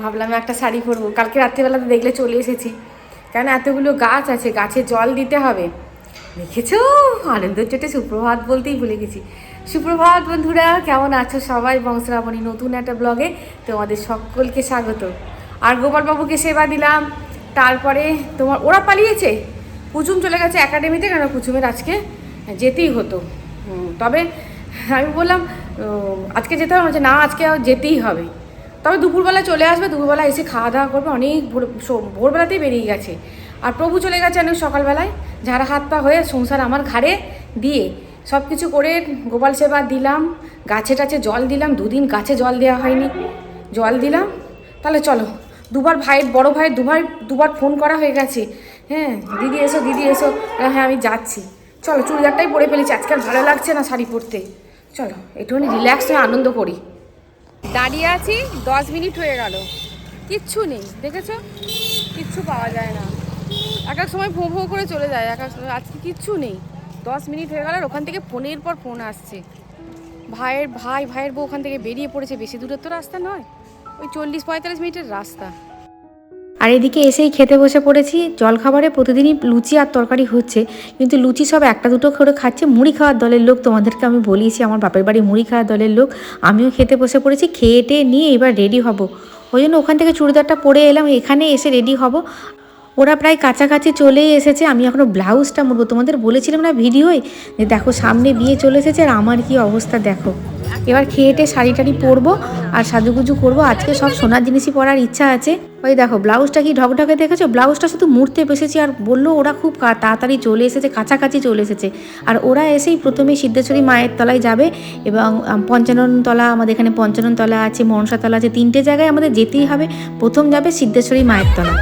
ভাবলাম একটা শাড়ি পরবো। কালকে রাত্রিবেলাতে দেখলে চলে এসেছি। কেন এতগুলো গাছ আছে, গাছে জল দিতে হবে। দেখেছ? আনন্দ চোটে সুপ্রভাত বলতেই ভুলে গেছি। সুপ্রভাত বন্ধুরা, কেমন আছো সবাই? বংশরাবণী নতুন একটা ব্লগে তোমাদের সকলকে স্বাগত। আর গোপালবাবুকে সেবা দিলাম। তারপরে তোমার, ওরা পালিয়েছে। কুচুম চলে গেছে একাডেমিতে কেন কুচুমের আজকে যেতেই হতো। তবে আমি বললাম আজকে যেতে হবে, না, আজকে যেতেই হবে। তবে দুপুরবেলা চলে আসবে, দুপুরবেলা এসে খাওয়া দাওয়া করবে, অনেক ভোর ভোরবেলাতেই বেরিয়ে গেছে। আর প্রভু চলে গেছে অনেক সকালবেলায় ঝাড়া হাত পা হয়ে সংসার আমার ঘাড়ে দিয়ে সব কিছু করে গোপাল সেবা দিলাম, গাছে টাছে জল দিলাম, দুদিন গাছে জল দেওয়া হয়নি। জল দিলাম, তাহলে চলো, দুবার ভাইয়ের, বড় ভাইয়ের, দুবার দুবার ফোন করা হয়ে গেছে। হ্যাঁ দিদি এসো দিদি এসো হ্যাঁ আমি যাচ্ছি। চলো, চুড়িদারটাই পরে ফেলেছি, আজকে আর ভালো লাগছে না শাড়ি পরতে। চলো, একটুখানি রিল্যাক্স হয়ে আনন্দ করি। দাঁড়িয়ে আছি, দশ মিনিট হয়ে গেল। কিচ্ছু নেই, দেখেছ? কিচ্ছু পাওয়া যায় না। এক এক সময় ভোঁ ভোঁ করে চলে যায়, এক এক সময় আজকে কিচ্ছু নেই। দশ মিনিট হয়ে গেল আর ওখান থেকে ফোনের পর ফোন আসছে। ভাইয়ের ভাই, ভাইয়ের বউ ওখান থেকে বেরিয়ে পড়েছে, বেশি দূরের তো রাস্তা নয়। ওই চল্লিশ পঁয়তাল্লিশ মিনিটের রাস্তা। আর এদিকে এসেই খেতে বসে পড়েছি। জলখাবারে প্রতিদিনই লুচি আর তরকারি হচ্ছে। কিন্তু লুচি সব একটা দুটো করে খাচ্ছে। মুড়ি খাওয়ার দলের লোক তোমাদেরকে আমি বলিয়েছি, আমার বাপের বাড়ি মুড়ি খাওয়ার দলের লোক। আমিও খেতে বসে পড়েছি, খেয়ে টেয়ে নিয়ে এবার রেডি হব। ওই জন্য ওখান থেকে চুড়িদারটা পরে এলাম এখানে এসে রেডি হব। ওরা প্রায় কাছাকাছি চলেই এসেছে। আমি এখনও ব্লাউজটা মুড়বো। তোমাদের বলেছিলাম না ভিডিওয়? যে দেখো সামনে বিয়ে চলে এসেছে আর আমার কি অবস্থা দেখো। এবার খেয়ে টেয়ে শাড়ি টাড়ি পরবো আর সাজুগুজু করব। আজকে সব সোনার জিনিসই পরার ইচ্ছা আছে। ওই দেখো ব্লাউজটা কি ঢকঢকে দেখেছ? ব্লাউজটা শুধু মুড়তে বসেছি আর বলল ওরা খুব তাড়াতাড়ি চলে এসেছে কাছাকাছি চলে এসেছে। আর ওরা এসেই প্রথমে সিদ্ধেশ্বরী মায়ের তলায় যাবে এবং আম, পঞ্চানন তলা আমাদের এখানে পঞ্চানন তলা আছে মনসা তলা আছে তিনটে জায়গায় আমাদের যেতেই হবে। প্রথম যাবে সিদ্ধেশ্বরী মায়ের তলা।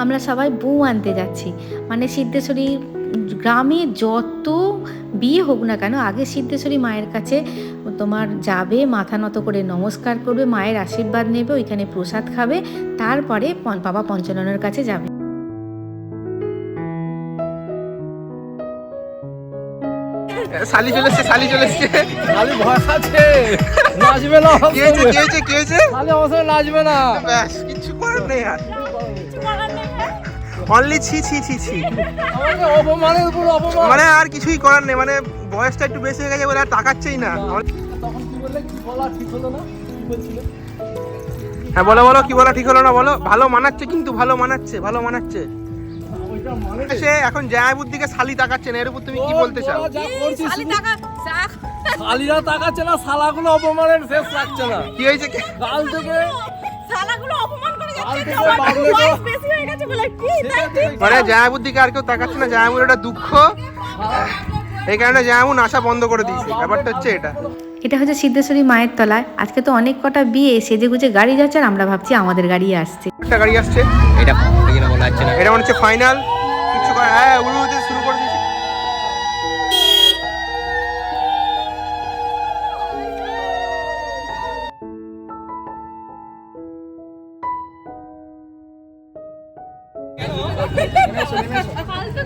আমরা সবাই বউ আনতে যাচ্ছি। মানে সিদ্ধেশ্বরী গ্রামে যত বিয়ে হোক না কেন আগে সিদ্ধেশ্বরী মায়ের কাছে তোমার যাবে মাথা নত করে নমস্কার করবে মায়ের আশীর্বাদ নেবে ওইখানে প্রসাদ খাবে তারপরে পন- বাবা পঞ্চাননের কাছে যাবে। শালি চলে এসছে শালি চলে এসছে। খালি ভয় আছে নাচবে না কি হয়েছে কি হয়েছে কি হয়েছে? খালি অবশ্যই নাচবে না। ব্যাস কিছু করার নেই আর। অনলি ছি ছি ছি ছি। অপমানের উপর অপমান। মানে আর কিছুই করার নেই মানে বয়সটা একটু বেশি হয়ে গেছে বলে আর তাকাচ্ছেই না। তখন কি বললে? কি বলা ঠিক হলো না? কি বলছিলে? হ্যাঁ বলো বলো কি বলা ঠিক হলো না বলো? ভালো মানাচ্ছে কিন্তু ভালো মানাচ্ছে ভালো মানাচ্ছে। মানে সে এখন জায়াবুর দিকে শালি তাকাচ্ছে না এর উপর তুমি কি বলতে চাও? শালিরা তাকাচ্ছে না শালাগুলো অপমানের শেষ রাখছে না। কি হয়েছে কাল থেকে শালাগুলো অপমান করে বেশি হয়ে গেছে বলে কি মানে জায়াবুর দিকে আর কেউ তাকাচ্ছে না জায়াবুর এটা দুঃখ। এই কারণে বন্ধ করে দিয়েছে। ব্যাপারটা হচ্ছে এটা। এটা হচ্ছে সিদ্ধেশ্বরী মায়ের তলায়। আজকে তো অনেক কটা বিয়ে সেজে গুজে গাড়ি যাচ্ছে আর আমরা ভাবছি আমাদের গাড়ি আসছে। একটা গাড়ি আসছে? এটা এটা মনে হচ্ছে ফাইনাল কিছু হ্যাঁ উড়তে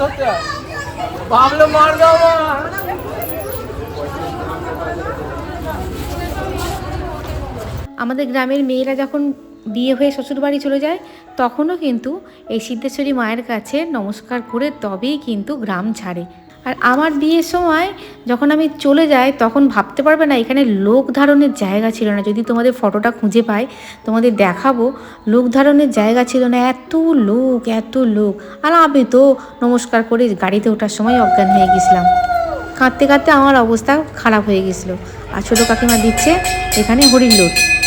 ধরতে। ভাবলে মার আমাদের গ্রামের মেয়েরা যখন বিয়ে হয়ে শ্বশুরবাড়ি চলে যায়, তখনও কিন্তু এই সিদ্ধেশ্বরী মায়ের কাছে নমস্কার করে তবেই কিন্তু গ্রাম ছাড়ে। আর আমার বিয়ের সময় যখন আমি চলে যাই, তখন ভাবতে পারবে না, এখানে লোক ধারণের জায়গা ছিল না। যদি তোমাদের ফটোটা খুঁজে পাই, তোমাদের দেখাবো, লোক ধারণের জায়গা ছিল না। এত লোক এত লোক। আর আমি তো নমস্কার করে গাড়িতে ওঠার সময় অজ্ঞান হয়ে গেছিলাম। কাঁদতে কাঁদতে আমার অবস্থা খারাপ হয়ে গেছিল। আর ছোটো কাকিমা দিচ্ছে, এখানে হরিণ লোট।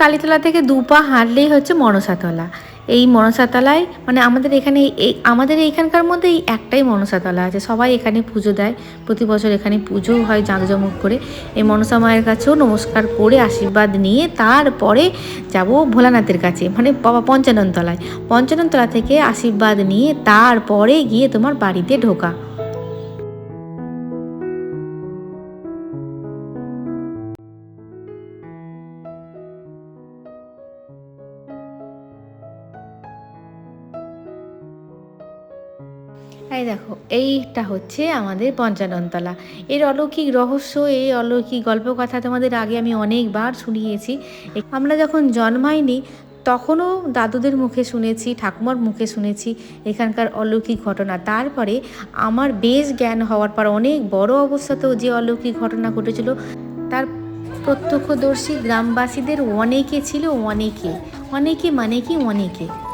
কালীতলা থেকে দু পা হাঁটলেই হচ্ছে মনসাতলা। এই মনসাতলায় মানে আমাদের এখানে এই, আমাদের এইখানকার মধ্যে এই একটাই মনসাতলা আছে। সবাই এখানে পুজো দেয়। প্রতি বছর এখানে পুজো হয় জাঁকজমক করে। এই মনসা মায়ের কাছেও নমস্কার করে আশীর্বাদ নিয়ে তারপরে যাব ভোলানাথের কাছে মানে বাবা পঞ্চাননতলায়। পঞ্চাননতলা থেকে আশীর্বাদ নিয়ে তারপরে গিয়ে তোমার বাড়িতে ঢোকা। এইটা হচ্ছে আমাদের পঞ্চাননতলা। এর অলৌকিক রহস্য, এই অলৌকিক গল্প কথা তোমাদের আগে আমি অনেকবার শুনিয়েছি। আমরা যখন জন্মাইনি, তখনও দাদুদের মুখে শুনেছি, ঠাকুমার মুখে শুনেছি এখানকার অলৌকিক ঘটনা। তারপরে আমার বেশ জ্ঞান হওয়ার পর, অনেক বড় অবস্থাতেও যে অলৌকিক ঘটনা ঘটেছিল, তার প্রত্যক্ষদর্শী গ্রামবাসীদের অনেকে ছিল, অনেকে। অনেকে মানে কি, অনেকে?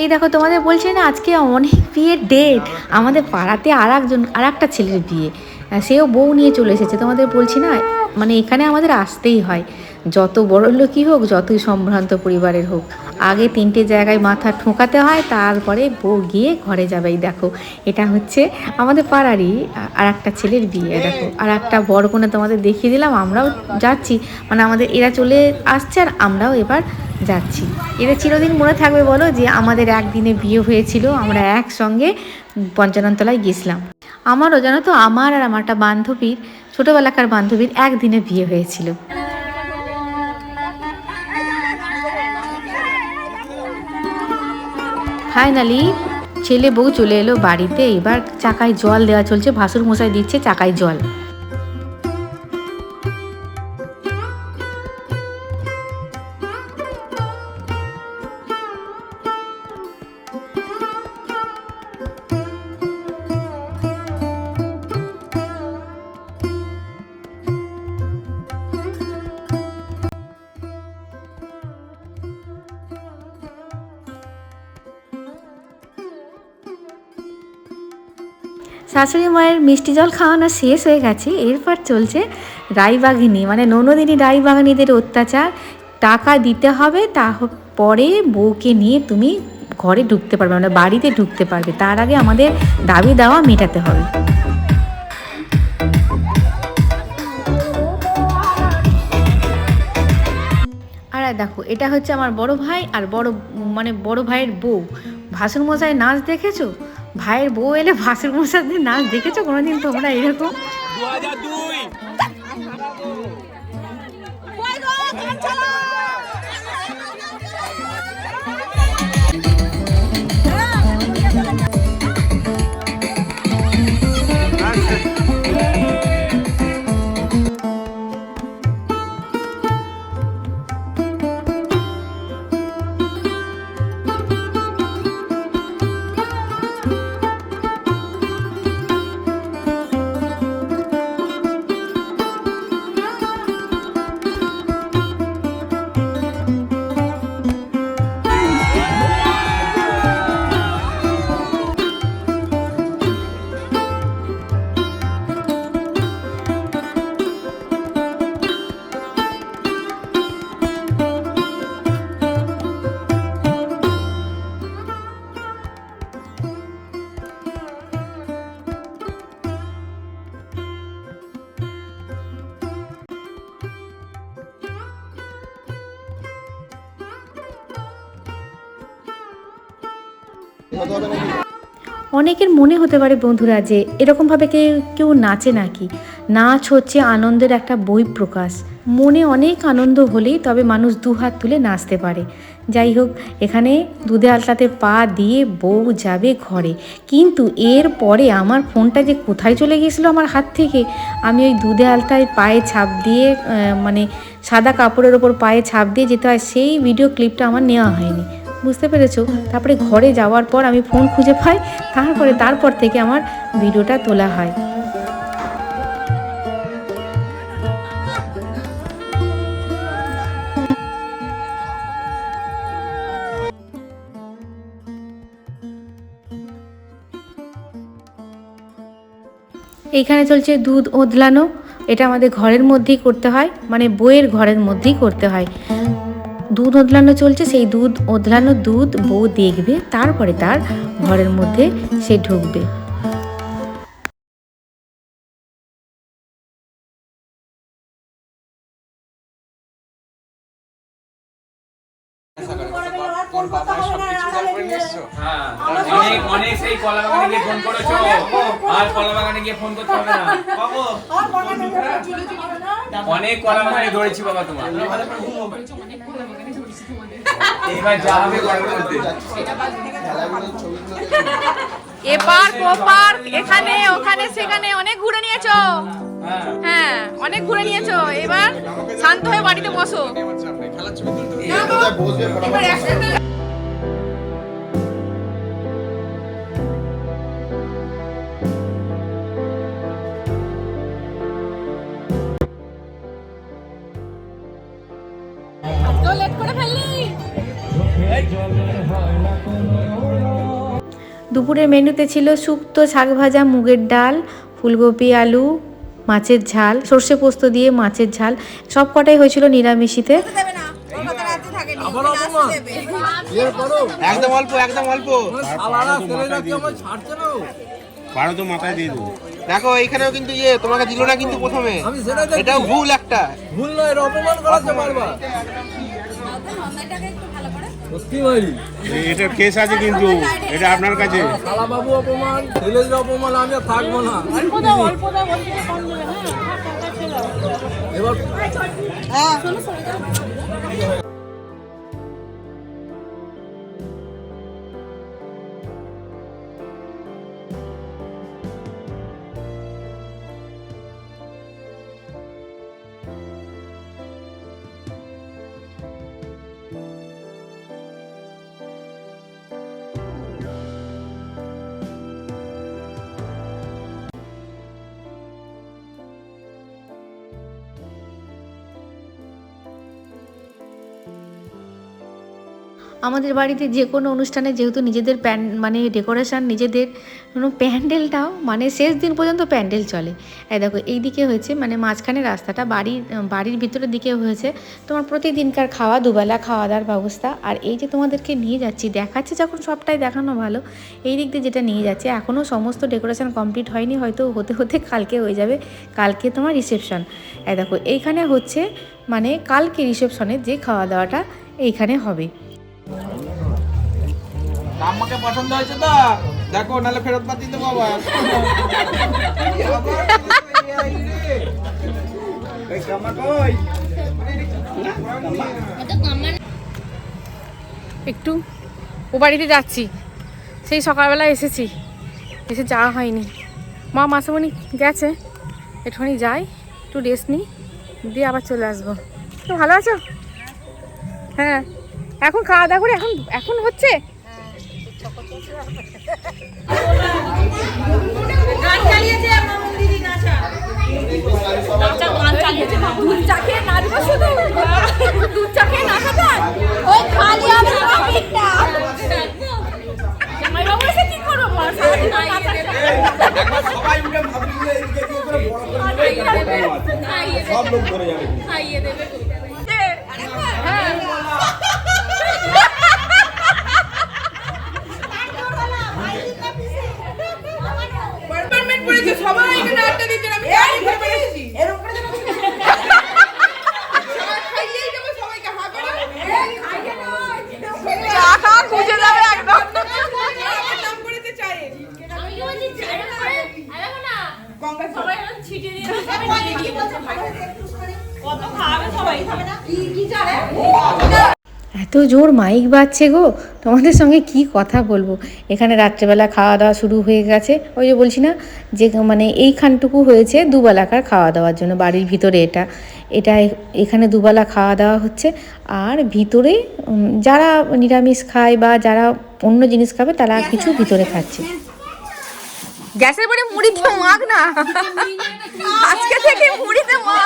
এই দেখো, তোমাদের বলছি না, আজকে অনেক বিয়ের ডেট আমাদের পাড়াতে আর একজন আর একটা ছেলের বিয়ে। সেও বউ নিয়ে চলে এসেছে। তোমাদের বলছি না মানে এখানে আমাদের আসতেই হয়। যত বড় লোকই হোক, যতই সম্ভ্রান্ত পরিবারের হোক। আগে তিনটে জায়গায় মাথা ঠোকাতে হয়, তারপরে বউ গিয়ে ঘরে যাবে এই দেখো, এটা হচ্ছে আমাদের পাড়ারই আর একটা ছেলের বিয়ে। দেখো আর একটা বড় কোণে তোমাদের দেখিয়ে দিলাম, আমরাও যাচ্ছি। মানে আমাদের এরা চলে আসছে আর আমরাও এবার যাচ্ছি। এটা চিরদিন মনে থাকবে বলো যে আমাদের একদিনে বিয়ে হয়েছিল, আমরা একসঙ্গে পঞ্চাননতলায় গেছিলাম। আমারও জানো তো, আমার আর আমার একটা বান্ধবীর, ছোটোবেলাকার বান্ধবীর একদিনে বিয়ে হয়েছিল। ফাইনালি ছেলে বউ চলে এলো বাড়িতে। এবার চাকায় জল দেওয়া চলছে ভাসুর মশাই দিচ্ছে চাকায় জল। শাশুড়ি মায়ের মিষ্টি জল খাওয়ানো শেষ হয়ে গেছে। এরপর চলছে রায়বাঘিনী মানে ননদিনী রায়বাঘিনীদের অত্যাচার। টাকা দিতে হবে তা পরে বউকে নিয়ে তুমি ঘরে ঢুকতে পারবে মানে বাড়িতে ঢুকতে পারবে। তার আগে আমাদের দাবি দাওয়া মেটাতে হবে। আর দেখো, এটা হচ্ছে আমার বড় ভাই আর বড় মানে বড় ভাইয়ের বউ। ভাসুর মশাই নাচ দেখেছ? ভাইয়ের বউ এলে ভাসুর মশাদের নাচ দেখেছ? কোনোদিন তোমরা এরকম? অনেকের মনে হতে পারে বন্ধুরা যে এরকমভাবে কেউ কেউ নাচে নাকি। নাচ হচ্ছে আনন্দের একটা বই প্রকাশ। মনে অনেক আনন্দ হলেই তবে মানুষ দুহাত তুলে নাচতে পারে। যাই হোক, এখানে দুধে আলতাতে পা দিয়ে বউ যাবে ঘরে। কিন্তু এর পরে আমার ফোনটা যে কোথায় চলে গেছিল আমার হাত থেকে, আমি ওই দুধে আলতায় পায়ে ছাপ দিয়ে মানে সাদা কাপড়ের ওপর পায়ে ছাপ দিয়ে যেতে হয়, সেই ভিডিও ক্লিপটা আমার নেওয়া হয়নি। বুঝতে পেরেছ? তারপরে ঘরে যাওয়ার পর আমি ফোন খুঁজে পাই, তারপরে তারপর থেকে আমার ভিডিওটা তোলা হয়। এইখানে চলছে দুধ ওদলানো। এটা আমাদের ঘরের মধ্যেই করতে হয় মানে বইয়ের ঘরের মধ্যেই করতে হয়। দুধ ওদলানো চলছে সেই দুধ ওদলানো দুধ বউ দেখবে তারপরে তার ঘরের মধ্যে সে ঢুকবে। অনেক অনেক সেই কলা বাগানে গিয়ে ফোন করেছ? আর কলা বাগানে গিয়ে ফোন করতে হবে না অনেক কলা বাগানে ধরেছি বাবা তোমার এপার ওপার এখানে ওখানে সেখানে অনেক ঘুরে নিয়েছো। হ্যাঁ হ্যাঁ অনেক ঘুরে নিয়েছো। এবার শান্ত হয়ে বাড়িতে বসো। এবার একসাথে দুপুরের মেনুতে ছিল শুক্তো শাক ভাজা মুগের ডাল ফুলকপি আলু মাছের ঝাল সর্ষে পোস্ত দিয়ে মাছের ঝাল। সব কটাই হয়েছিল নিরামিষিতে। আবার অপমান করো একদম অল্প একদম অল্প। শালারা ছেলেরা কি আমার ছাড়ছে না ও? বারো তো মাথায় দিয়ে দেবো। দেখো এইখানেও কিন্তু ইয়ে তোমাকে দিল না কিন্তু প্রথমে। এটাও ভুল একটা। ভুল নয় অপমান বারবার। সত্যি ভাই। এটা কেস আছে কিন্তু এটা আপনার কাছে। শালা বাবু অপমান ছেলেদের অপমান আমি আর থাকব না। এবার আমাদের বাড়িতে যে কোনো অনুষ্ঠানে যেহেতু নিজেদের প্যান মানে ডেকোরেশন নিজেদের কোনো প্যান্ডেলটাও মানে শেষ দিন পর্যন্ত প্যান্ডেল চলে। এই দেখো, এই দিকে হয়েছে মানে মাঝখানে রাস্তাটা, বাড়ির বাড়ির ভিতরের দিকে হয়েছে। তোমার প্রতিদিনকার খাওয়া, দুবেলা খাওয়া দাওয়ার ব্যবস্থা। আর এই যে তোমাদেরকে নিয়ে যাচ্ছি, দেখাচ্ছে যখন সবটাই দেখানো ভালো, এই দিক দিয়ে যেটা নিয়ে যাচ্ছে, এখনও সমস্ত ডেকোরেশন কমপ্লিট হয়নি, হয়তো হতে হতে কালকে হয়ে যাবে। কালকে তোমার রিসেপশন এই দেখো, এইখানে হচ্ছে মানে কালকে রিসেপশনের যে খাওয়া দাওয়াটা এইখানে হবে। আমাকে পছন্দ হয়েছে তো? দেখো, নাহলে ফেরত পাতি দেবো আবার। একটু, ও বাড়িতে যাচ্ছি। সেই সকালবেলা এসেছি। এসে যাওয়া হয়নি। মা, মাসামণি গেছে। একটুখানি যাই, একটু রেস্ট নিই, দিয়ে আবার চলে আসব। তো ভালো আছো? হ্যাঁ। এখন খাওয়া দাওয়া করে এখন এখন হচ্ছে? গান চালিয়েছে মামুন দিদি নাচা নাচা গান চালিয়েছে দুধ এত জোর মাইক বাজছে গো। তোমাদের সঙ্গে কি কথা বলব? এখানে রাত্রেবেলা খাওয়া দাওয়া শুরু হয়ে গেছে। ওই যে বলছি না, যে মানে এইখানটুকু হয়েছে দুবেলাকার খাওয়া দাওয়ার জন্য, বাড়ির ভিতরে এটা। এটা এখানে দুবেলা খাওয়া দাওয়া হচ্ছে। আর ভিতরে যারা নিরামিষ খায় বা যারা অন্য জিনিস খাবে, তারা কিছু ভিতরে খাচ্ছে। গ্যাসের পরে মুড়ি মাখ না। আজকে থেকে মুড়িতে মা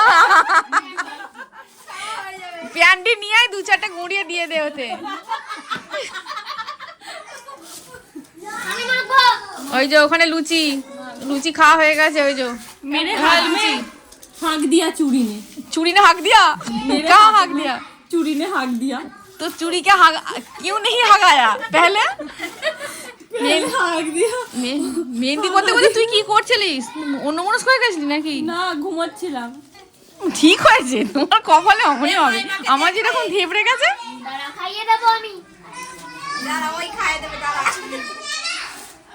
প্যান্ডি নিয়ে আয় দু চারটে গুঁড়িয়ে দিয়ে দে ওতে ওই যে ওখানে লুচি লুচি খাওয়া হয়ে গেছে ওই যে मेरे हाँ, हाल में हाँक दिया चूड़ी ने चूड़ी ने हक दिया कहाँ हक दिया चूड़ी ने हाँक दिया तो चूड़ी क्या हग क्यों नहीं हगाया पहले पहले हाँक दिया মে- মেহেন্দি করতে করতে তুই কি করছিলিস অন্য মনস্ক হয়ে গেছিলি নাকি না ঘুমাচ্ছিলাম ঠিক হয়েছে তোমার কপালে অমনি হবে। আমার যেরকম ধেপড়ে গেছে। দাঁড়া খাইয়ে দেবো আমি।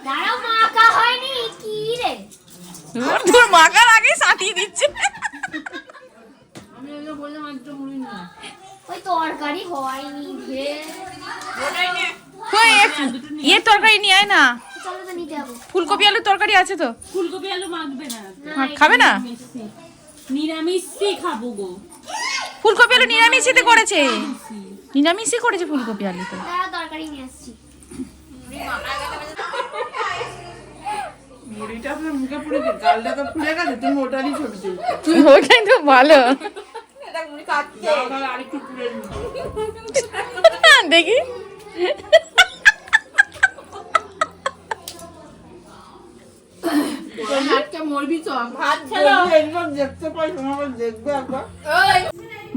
দাঁড়াও মাকা হয়নি কি রে? তোর তোর মাকার আগে সাঁটিয়ে দিচ্ছে। ওই তরকারি হয়নি রে। কই, এ- ইয়ে তরকারি নিয়ে আয় না। ফুলকপি আলুর তরকারি আছে তো? ফুলকপি আলু মাখবে না। হ্যাঁ, খাবে না? নিরামিষই খাব গো। ফুলকপি আলু নিরামিষিতে করেছে? নিরামিষই। করেছে ফুলকপি আলু তো। তরকারি নিয়ে আসছি। ওটাই তো ভালো। দেখি।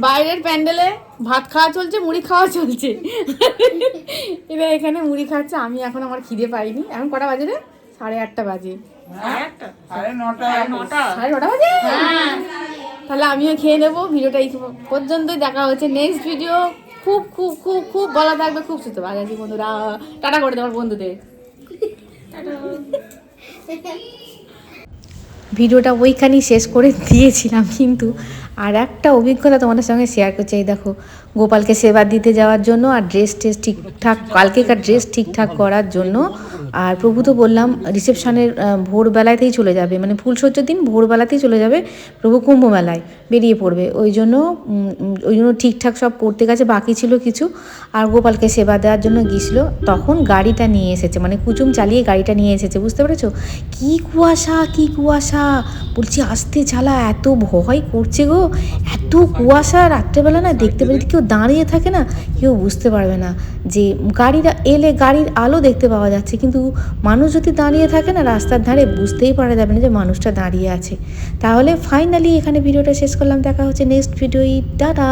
বাইরের প্যান্ডেলে ভাত খাওয়া চলছে মুড়ি খাওয়া চলছে। এবার এখানে মুড়ি খাচ্ছে আমি এখন আমার খিদে পাইনি। এখন কটা বাজে রে? সাড়ে আটটা বাজে। সাড়ে নটা বাজে। তাহলে আমিও খেয়ে নেব। ভিডিওটা এই পর্যন্তই। দেখা হচ্ছে নেক্সট ভিডিও খুব খুব খুব খুব বলা থাকবে খুব সুস্থ। ভালো আছি বন্ধুরা। টাটা করে দেওয়ার বন্ধুদের। ভিডিওটা ওইখানেই শেষ করে দিয়েছিলাম, কিন্তু আর একটা অভিজ্ঞতা তোমাদের সঙ্গে শেয়ার করছি। এই দেখো, গোপালকে সেবা দিতে যাওয়ার জন্য আর ড্রেস টেস ঠিকঠাক, কালকেকার ড্রেস ঠিকঠাক করার জন্য আর প্রভু তো বললাম রিসেপশনের ভোরবেলাতেই চলে যাবে। মানে ফুলসজ্জার দিন ভোরবেলাতেই চলে যাবে। প্রভু কুম্ভ মেলায় বেরিয়ে পড়বে। ওই জন্য ওই জন্য ঠিকঠাক সব করতে গেছে, বাকি ছিল কিছু। আর গোপালকে সেবা দেওয়ার জন্য গিয়েছিল। তখন গাড়িটা নিয়ে এসেছে। মানে কুচুম চালিয়ে গাড়িটা নিয়ে এসেছে, বুঝতে পেরেছ? কি কুয়াশা কি কুয়াশা! বলছি, আসতে চালা, এত ভয় করছে গো। এত কুয়াশা, রাত্রেবেলা না দেখতে পেলে কেউ দাঁড়িয়ে থাকে না। কেউ বুঝতে পারবে না যে গাড়িটা এলে গাড়ির আলো দেখতে পাওয়া যাচ্ছে। কিন্তু মানুষ যদি দাঁড়িয়ে থাকে না, রাস্তার ধারে বুঝতেই পারা যাবে না যে মানুষটা দাঁড়িয়ে আছে। তাহলে ফাইনালি এখানে ভিডিওটা শেষ করলাম। দেখা হচ্ছে নেক্সট ভিডিওই। টাটা!